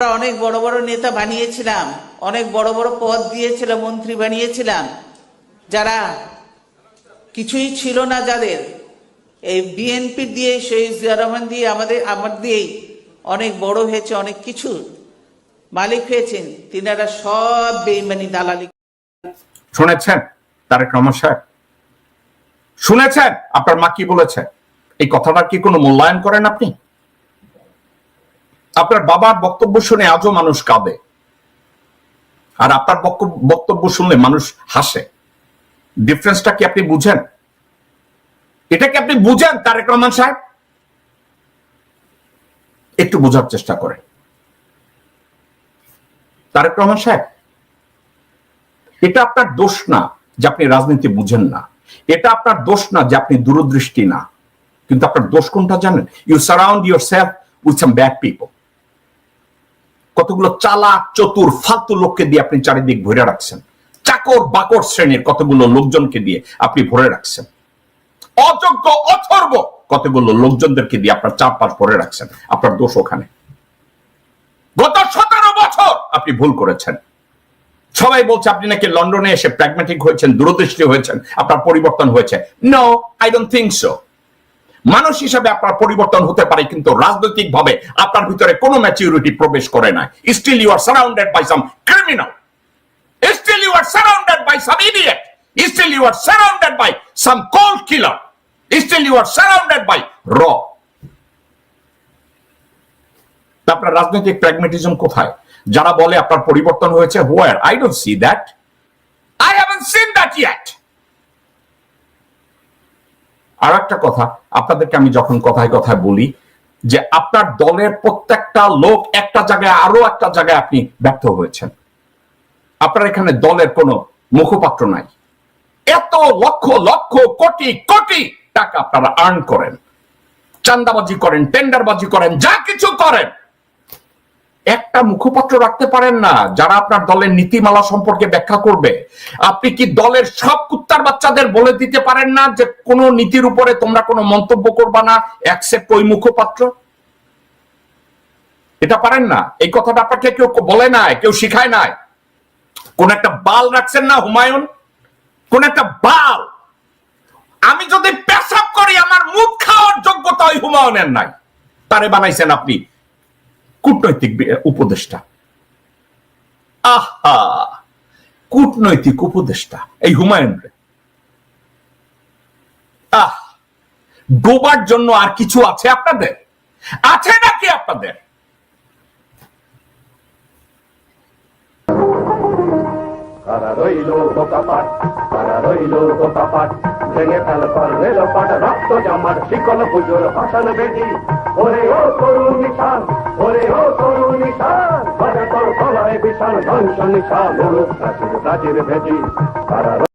আমরা অনেক বড় বড় নেতা বানিয়েছিলাম, অনেক বড় বড় পদ দিয়েছিলাম মন্ত্রী বানিয়েছিলাম। যারা কিছুই ছিল না যাদের, এই বিএনপি দিয়ে, সেই জিয়া রহমান দিয়ে, আমাদের, আমার দিয়েই অনেক বড় হয়েছে, অনেক কিছু মালিক হয়েছেন। তিনারা সব বেইমানি দালালি। শুনেছেন? তারেক রহমান সাহেব। শুনেছেন? আপনার মা কি বলেছে? এই কথাটার কি কোনো মূল্যায়ন করেন আপনি? আপনার বাবার বক্তব্য শুনে আজও মানুষ কাঁদে। আর আপনার বক্তব্য শুনলে মানুষ হাসে। ডিফারেন্সটা কি আপনি বুঝেন? এটা কি আপনি বুঝেন, তারেক রহমান সাহেব? একটু বোঝার চেষ্টা করেন। তারেক রহমান সাহেব, এটা আপনার দোষ না যে আপনি রাজনীতি বুঝেন না। এটা আপনার দোষ না যে আপনি দূরদৃষ্টি না। কিন্তু আপনার দোষ কোনটা জানেন? You surround yourself with some bad people কতগুলো চালাক, চতুর, ফালতু লোককে দিয়ে আপনি চারিদিক ভরে রাখছেন। চাকর বাকর শ্রেণির কতগুলো লোকজনকে দিয়ে আপনি ভরে রাখছেন। অযোগ্য, অথর্ব কতগুলো লোকজনদেরকে দিয়ে আপনার চারপাশ ভরে রাখছেন। আপনার দোষ ওখানে। গত সতেরো বছর আপনি ভুল করেছেন। সবাই বলছে, আপনি নাকি লন্ডনে এসে প্র্যাগমেটিক হয়েছেন, দূরদৃষ্টি হয়েছেন, আপনার পরিবর্তন হয়েছে। No I don't think so মানুষ হিসাবে আপনার পরিবর্তন হতে পারে, কিন্তু রাজনৈতিক ভাবে আপনার ভিতরে কোনো ম্যাচিউরিটি প্রবেশ করে না still you are surrounded by some criminal still you are surrounded by some idiot still you are surrounded by some cold killer still you are surrounded by র আপনার রাজনৈতিক প্র্যাগমেটিজম কোথায়? যারা বলে আপনার পরিবর্তন হয়েছে where I don't see that I haven't seen that yet আর একটা কথা, আপনাদেরকে আমি যখন কথায় কথায় বলি যে আপনার দলের প্রত্যেকটা লোক একটা জায়গায় আরও একটা জায়গায় আপনি ব্যর্থ হয়েছেন। আপনার এখানে দলের কোনো মুখপাত্র নাই। এত লক্ষ লক্ষ, কোটি কোটি টাকা আপনারা আর্ন করেন। চান্দাবাজি করেন টেন্ডারবাজি করেন, যা কিছু করেন। একটা মুখপাত্র রাখতে পারেন না, যারা আপনার দলের নীতিমালা সম্পর্কে ব্যাখ্যা করবে। আপনি কি দলের সব কুত্তার বাচ্চাদের বলে দিতে পারেন না যে কোন নীতির উপরে তোমরা কোনো মন্তব্য করবা না অ্যাকসেপ্ট ওই মুখপাত্র? এটা পারেন না। এই কথাটা আপনাকে কেউ বলে নাই, কেউ শিখায় নাই। কোন একটা বাল রাখছেন না হুমায়ুন? কোন একটা বাল। আমি যদি পেশাব করি, আমার মুখ খাওয়ার যোগ্যতা ওই হুমায়ুনের নাই। তারে বানাইছেন আপনি। কূটনৈতিক উপদেষ্টা। আহা! কূটনৈতিক উপদেষ্টা। এই হুমায়ুন রে। আহ! ডোবার জন্য আর কিছু আছে আপনাদের? আছে নাকি আপনাদের? কারা রইল বোকাপাট কারা রইল বোকাপাট ভেঙে ফেল কর। রেল পাট রক্ত জামার শিকল পুজোর ভাষণ বেদি ওরে ও তরুণ নিশান, ওরে ও তরুণ নিশান বাজে তোর বিশাল ধ্বংস নিশান প্রাচীর ভেদি কারা